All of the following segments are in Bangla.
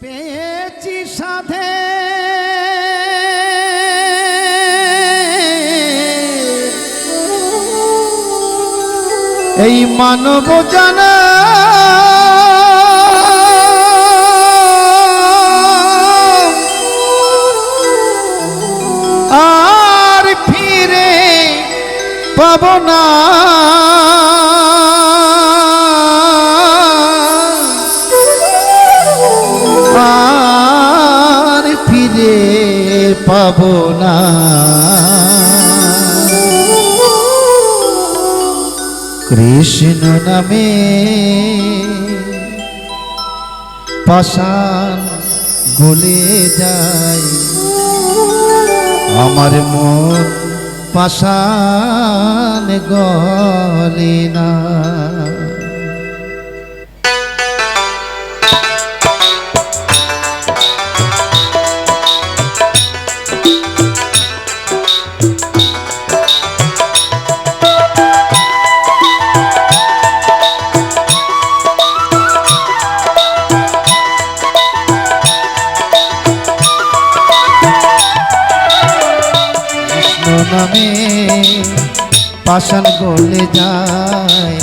পেয়েছি সাধে এই মানব জানা আর ফিরে পাব ফিরে পাব না। কৃষ্ণ নামে পাষাণ গলে যায়। আমার মন পাষাণ গলে না। নামে পাষাণ গলে যায়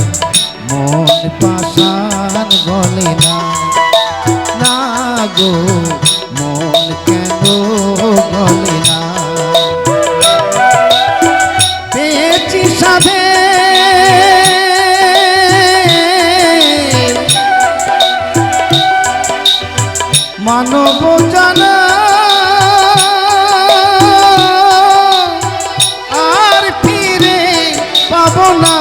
মন পাষাণ গলে না। না গো মন কেন গলে না? না।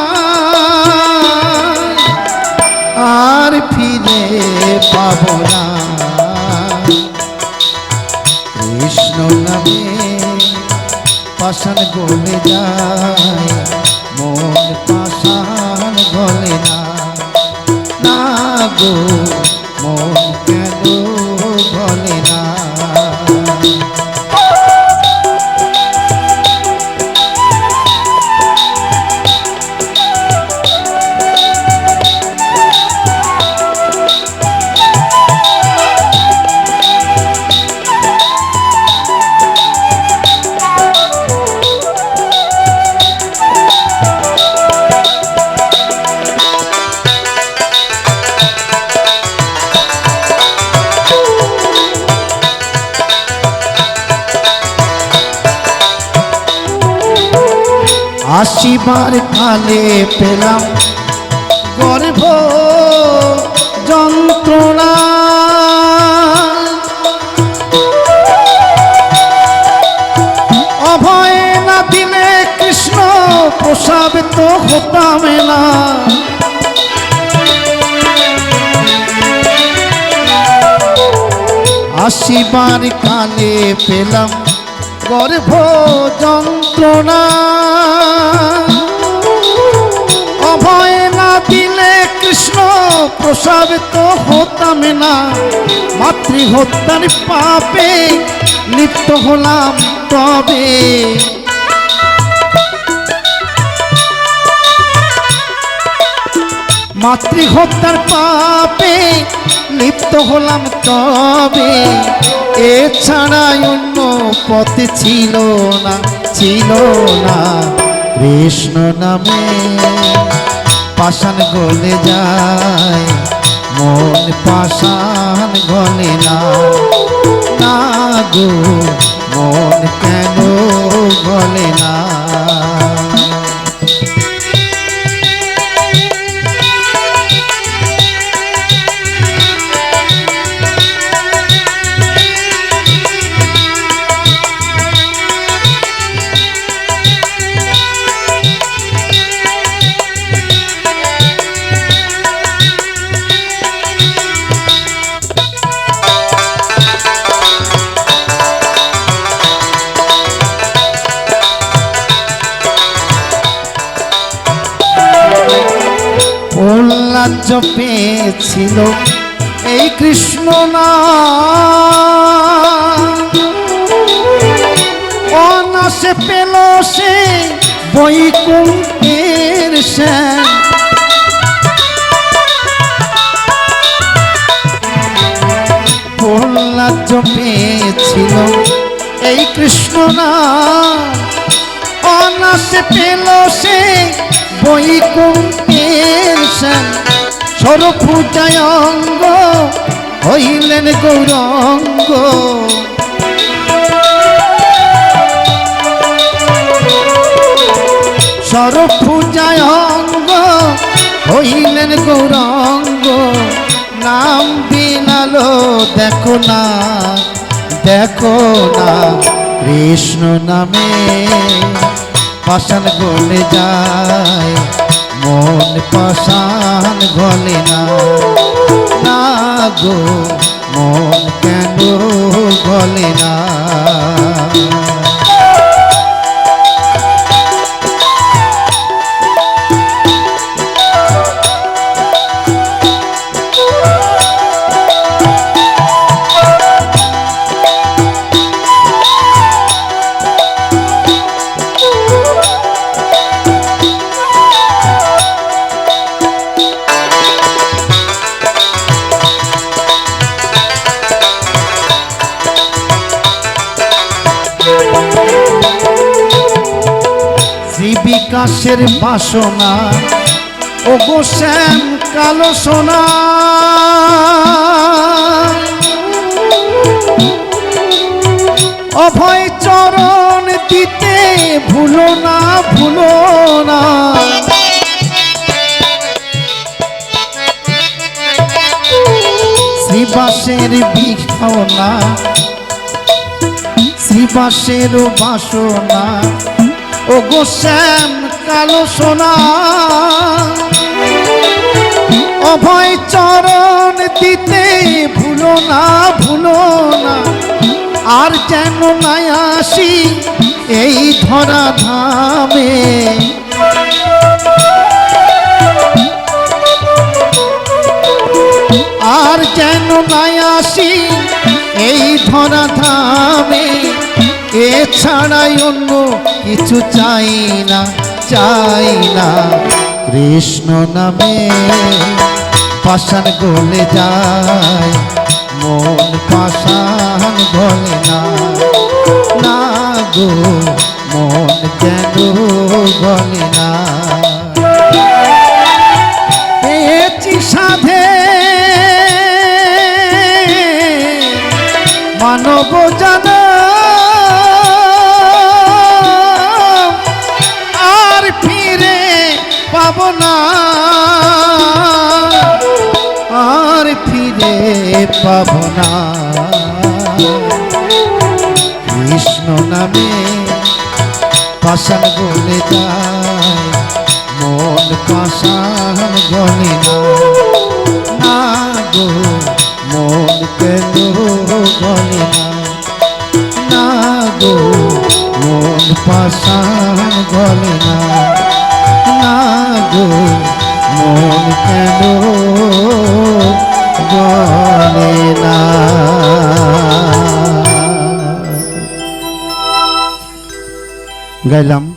আর ফিরে পাব না। কৃষ্ণ নামে পাষাণ গলে যায়, মন পাষাণ গলে না। না গো, মন আসিবার কালে পেলাম। গর্ভ যন্ত্রণা। অভয় না দিলে কৃষ্ণ প্রসাবিত হতাম না। আসিবার কালে পেলাম। গর্ভ যন্ত্রণা অভয় না দিলে কৃষ্ণ প্রসাবিত হতাম না। মাতৃহত্যার পাপে লিপ্ত হলাম তবে। মাতৃহত্যার পাপে লিপ্ত হলাম তবে। এছাড়া অন্য পথে ছিল না ছিল না। কৃষ্ণ নামে পাষাণ গলে যায়, মন পাষাণ গলে না। না গো, মন কেন গলে না? প্রহ্লাদ পেয়েছিল এই কৃষ্ণ না। অনাসে পেল সে বৈকুণ্ঠের শ্যাম। রাজ্য পেয়েছিল এই কৃষ্ণ না। অনাসে পেল সে বৈকুণ্ঠের শ্যাম। সরপূজায় অঙ্গ হইলেন গৌরঙ্গ। সরপূজায় অঙ্গ হইলেন গৌরঙ্গ। নাম দিনালো দেখো না দেখো না, কৃষ্ণ নামে পাষাণ গলে যায়। পাষাণ গলে না। না গো মন কেন গলে না? বিকাশের বাসনা। ও গো শ্যাম কালো সোনা। অভয় চরণ দিতে ভুলো না ভুলো না। শ্রীবাসের বিঘনা শ্রীবাসের বাসনা। ও গো শ্যাম কালো সোনা। অভয় চরণ দিতে ভুলো না ভুলো না। আর যেন নাই আসি এই ধরা ধামে। আর যেন নাই আসি এই ধরা ধামে। এছাড়াই অন্য কিছু চাই না। চাই না। কৃষ্ণ নামে পাষাণ গলে যায়। মন পাষাণ গলে না। গো, মন কেন গলে না? মানব পাষাণ বলে যায়, মন পাষাণ গলে না গো, মন কেন গলে না গো, মন পাষাণ গলে না গো, মন কেন গলে না gai lắm.